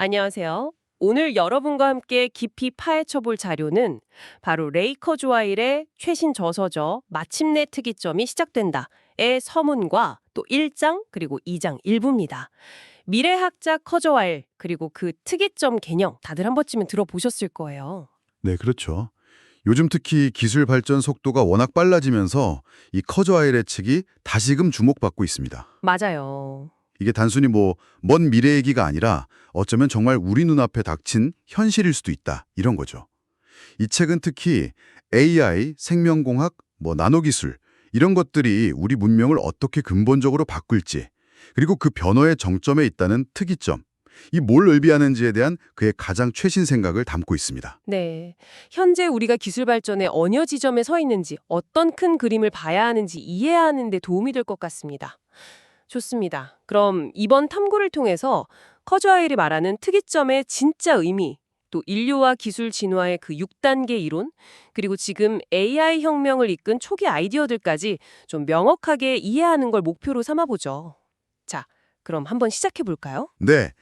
안녕하세요. 오늘 여러분과 함께 깊이 파헤쳐 볼 자료는 바로 레이커 조아일의 최신 저서죠. 마침내 특이점이 시작된다의 서문과 또 1장 그리고 2장 일부입니다. 미래학자 커저와일 그리고 그 특이점 개념 다들 한 번쯤은 들어보셨을 거예요. 네, 그렇죠. 요즘 특히 기술 발전 속도가 워낙 빨라지면서 이 커저아일의 책이 다시금 주목받고 있습니다. 맞아요. 이게 단순히 뭐 먼 미래 얘기가 아니라 어쩌면 정말 우리 눈앞에 닥친 현실일 수도 있다 이런 거죠. 이 책은 특히 AI, 생명공학, 뭐 나노기술 이런 것들이 우리 문명을 어떻게 근본적으로 바꿀지 그리고 그 변화의 정점에 있다는 특이점 이뭘 의미하는지에 대한 그의 가장 최신 생각을 담고 있습니다. 네. 현재 우리가 기술 발전의 언여 지점에 서 있는지 어떤 큰 그림을 봐야 하는지 이해하는 데 도움이 될 것 같습니다. 좋습니다. 그럼 이번 탐구를 통해서 커즈아일이 말하는 특이점의 진짜 의미, 또 인류와 기술 진화의 그 6단계 이론, 그리고 지금 AI 혁명을 이끈 초기 아이디어들까지 좀 명확하게 이해하는 걸 목표로 삼아보죠. 자, 그럼 한번 시작해 볼까요? 네.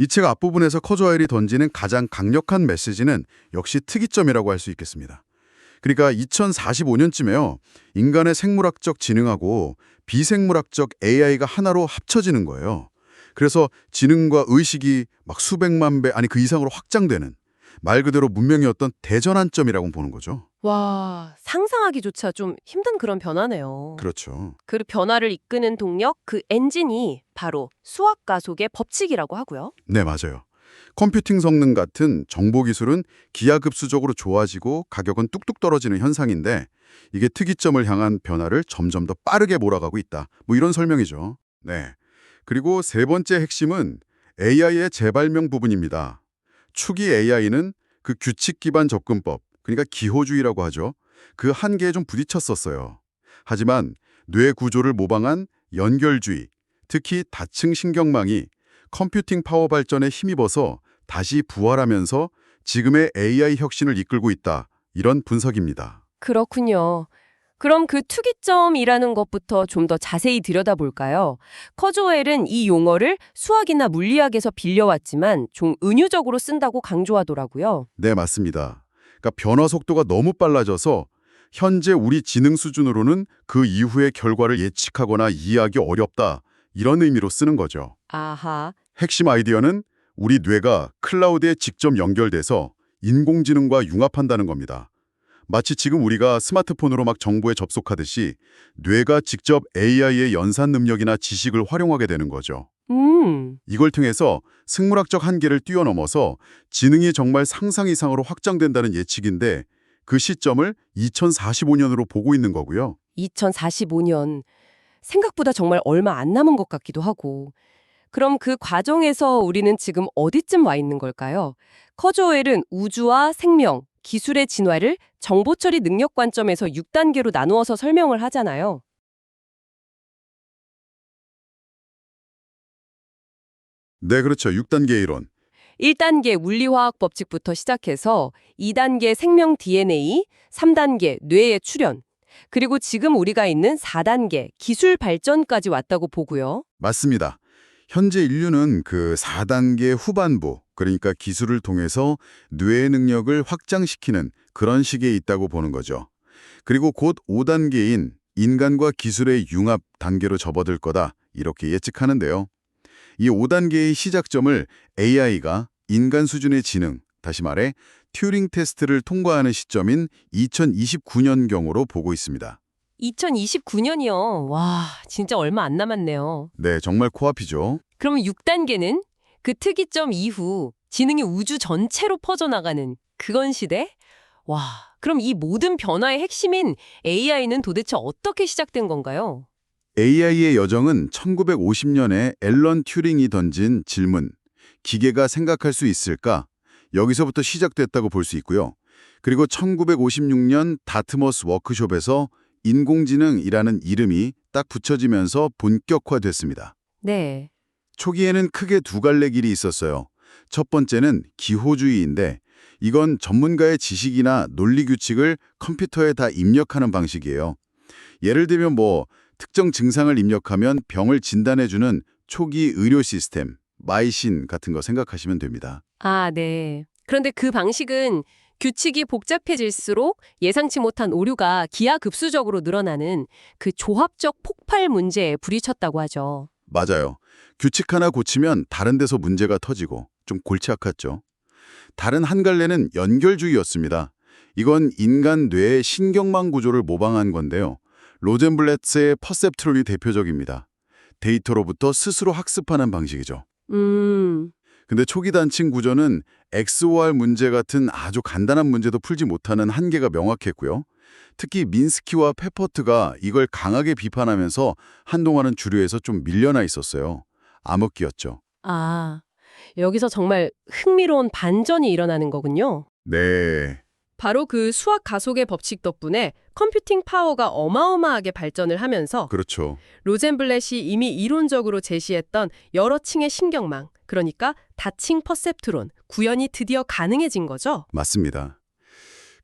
이 책 앞부분에서 커저아일이 던지는 가장 강력한 메시지는 역시 특이점이라고 할 수 있겠습니다. 그러니까 2045년쯤에요. 인간의 생물학적 지능하고 비생물학적 AI가 하나로 합쳐지는 거예요. 그래서 지능과 의식이 막 수백만 배, 아니 그 이상으로 확장되는 말 그대로 문명의 어떤 대전환점이라고 보는 거죠. 와, 상상하기조차 좀 힘든 그런 변화네요. 그렇죠. 그 변화를 이끄는 동력, 그 엔진이 바로 수학 가속의 법칙이라고 하고요. 네, 맞아요. 컴퓨팅 성능 같은 정보 기술은 기하급수적으로 좋아지고 가격은 뚝뚝 떨어지는 현상인데 이게 특이점을 향한 변화를 점점 더 빠르게 몰아가고 있다. 뭐 이런 설명이죠. 네. 그리고 세 번째 핵심은 AI의 재발명 부분입니다. 초기 AI는 그 규칙 기반 접근법, 그러니까 기호주의라고 하죠. 그 한계에 좀 부딪혔었어요. 하지만 뇌 구조를 모방한 연결주의, 특히 다층 신경망이 컴퓨팅 파워 발전에 힘입어서 다시 부활하면서 지금의 AI 혁신을 이끌고 있다. 이런 분석입니다. 그렇군요. 그럼 그 특이점이라는 것부터 좀 더 자세히 들여다볼까요? 커조웰은 이 용어를 수학이나 물리학에서 빌려왔지만 좀 은유적으로 쓴다고 강조하더라고요. 네, 맞습니다. 그러니까 변화 속도가 너무 빨라져서 현재 우리 지능 수준으로는 그 이후의 결과를 예측하거나 이해하기 어렵다. 이런 의미로 쓰는 거죠. 아하, 핵심 아이디어는 우리 뇌가 클라우드에 직접 연결돼서 인공지능과 융합한다는 겁니다. 마치 지금 우리가 스마트폰으로 막 정보에 접속하듯이 뇌가 직접 AI의 연산 능력이나 지식을 활용하게 되는 거죠. 음, 이걸 통해서 생물학적 한계를 뛰어넘어서 지능이 정말 상상 이상으로 확장된다는 예측인데 그 시점을 2045년으로 보고 있는 거고요. 2045년. 생각보다 정말 얼마 안 남은 것 같기도 하고. 그럼 그 과정에서 우리는 지금 어디쯤 와 있는 걸까요? 커조웰은 우주와 생명, 기술의 진화를 정보 처리 능력 관점에서 6단계로 나누어서 설명을 하잖아요. 네, 그렇죠. 6단계 이론. 1단계 물리화학 법칙부터 시작해서 2단계 생명 DNA, 3단계 뇌의 출현, 그리고 지금 우리가 있는 4단계 기술 발전까지 왔다고 보고요. 맞습니다. 현재 인류는 그 4단계 후반부, 그러니까 기술을 통해서 뇌의 능력을 확장시키는 그런 시기에 있다고 보는 거죠. 그리고 곧 5단계인 인간과 기술의 융합 단계로 접어들 거다 이렇게 예측하는데요. 이 5단계의 시작점을 AI가 인간 수준의 지능, 다시 말해 튜링 테스트를 통과하는 시점인 2029년경으로 보고 있습니다. 2029년이요. 와, 진짜 얼마 안 남았네요. 네, 정말 코앞이죠. 그러면 6단계는 그 특이점 이후 지능이 우주 전체로 퍼져나가는 그건 시대? 와, 그럼 이 모든 변화의 핵심인 AI는 도대체 어떻게 시작된 건가요? AI의 여정은 1950년에 앨런 튜링이 던진 질문, 기계가 생각할 수 있을까? 여기서부터 시작됐다고 볼 수 있고요. 그리고 1956년 다트머스 워크숍에서 인공지능이라는 이름이 딱 붙여지면서 본격화됐습니다. 네. 초기에는 크게 두 갈래 길이 있었어요. 첫 번째는 기호주의인데 이건 전문가의 지식이나 논리 규칙을 컴퓨터에 다 입력하는 방식이에요. 예를 들면 뭐 특정 증상을 입력하면 병을 진단해주는 초기 의료 시스템, 마이신 같은 거 생각하시면 됩니다. 아, 네. 그런데 그 방식은 규칙이 복잡해질수록 예상치 못한 오류가 기하급수적으로 늘어나는 그 조합적 폭발 문제에 부딪혔다고 하죠. 맞아요. 규칙 하나 고치면 다른 데서 문제가 터지고 좀 골치 아팠죠. 다른 한 갈래는 연결주의였습니다. 이건 인간 뇌의 신경망 구조를 모방한 건데요. 로젠블레츠의 퍼셉트론이 대표적입니다. 데이터로부터 스스로 학습하는 방식이죠. 음, 근데 초기 단층 구조는 XOR 문제 같은 아주 간단한 문제도 풀지 못하는 한계가 명확했고요. 특히 민스키와 페퍼트가 이걸 강하게 비판하면서 한동안은 주류에서 좀 밀려나 있었어요. 암흑기였죠. 아, 여기서 정말 흥미로운 반전이 일어나는 거군요. 네. 바로 그 수학 가속의 법칙 덕분에 컴퓨팅 파워가 어마어마하게 발전을 하면서 그렇죠. 로젠블렛이 이미 이론적으로 제시했던 여러 층의 신경망, 그러니까 다층 퍼셉트론, 구현이 드디어 가능해진 거죠. 맞습니다.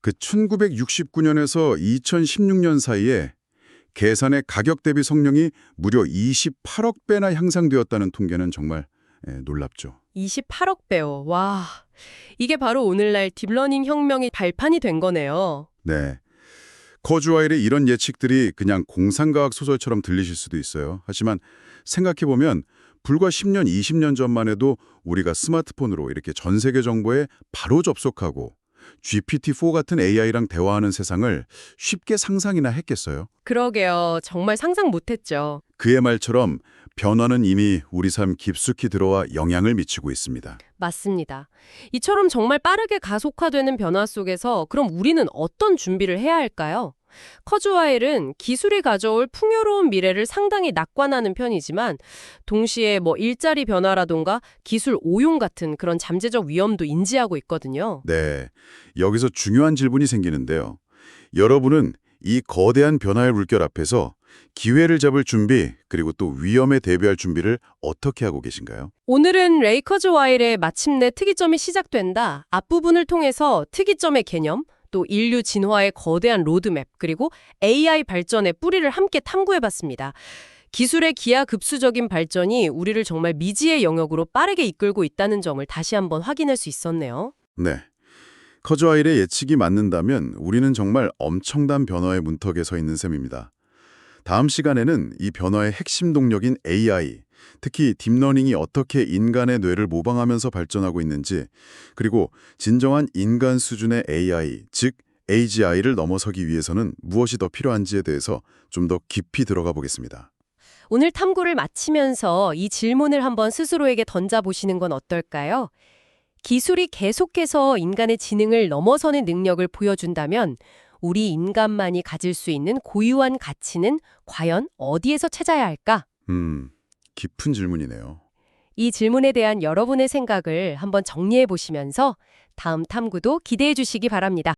그 1969년에서 2016년 사이에 계산의 가격 대비 성능이 무려 28억 배나 향상되었다는 통계는 정말 예, 놀랍죠. 28억 배요. 와, 이게 바로 오늘날 딥러닝 혁명의 발판이 된 거네요. 네. 커주와일의 이런 예측들이 그냥 공상과학 소설처럼 들리실 수도 있어요. 하지만 생각해보면 불과 10년, 20년 전만 해도 우리가 스마트폰으로 이렇게 전 세계 정보에 바로 접속하고 GPT-4 같은 AI랑 대화하는 세상을 쉽게 상상이나 했겠어요. 그러게요. 정말 상상 못했죠. 그의 말처럼 변화는 이미 우리 삶 깊숙이 들어와 영향을 미치고 있습니다. 맞습니다. 이처럼 정말 빠르게 가속화되는 변화 속에서 그럼 우리는 어떤 준비를 해야 할까요? 커주와일은 기술이 가져올 풍요로운 미래를 상당히 낙관하는 편이지만 동시에 뭐 일자리 변화라던가 기술 오용 같은 그런 잠재적 위험도 인지하고 있거든요. 네, 여기서 중요한 질문이 생기는데요. 여러분은 이 거대한 변화의 물결 앞에서 기회를 잡을 준비 그리고 또 위험에 대비할 준비를 어떻게 하고 계신가요? 오늘은 레이커즈 와일의 마침내 특이점이 시작된다. 앞부분을 통해서 특이점의 개념, 또 인류 진화의 거대한 로드맵, 그리고 AI 발전의 뿌리를 함께 탐구해봤습니다. 기술의 기하급수적인 발전이 우리를 정말 미지의 영역으로 빠르게 이끌고 있다는 점을 다시 한번 확인할 수 있었네요. 네. 커즈와일의 예측이 맞는다면 우리는 정말 엄청난 변화의 문턱에 서 있는 셈입니다. 다음 시간에는 이 변화의 핵심 동력인 AI, 특히 딥러닝이 어떻게 인간의 뇌를 모방하면서 발전하고 있는지, 그리고 진정한 인간 수준의 AI, 즉 AGI를 넘어서기 위해서는 무엇이 더 필요한지에 대해서 좀 더 깊이 들어가 보겠습니다. 오늘 탐구를 마치면서 이 질문을 한번 스스로에게 던져보시는 건 어떨까요? 기술이 계속해서 인간의 지능을 넘어서는 능력을 보여준다면 우리 인간만이 가질 수 있는 고유한 가치는 과연 어디에서 찾아야 할까? 음, 깊은 질문이네요. 이 질문에 대한 여러분의 생각을 한번 정리해 보시면서 다음 탐구도 기대해 주시기 바랍니다.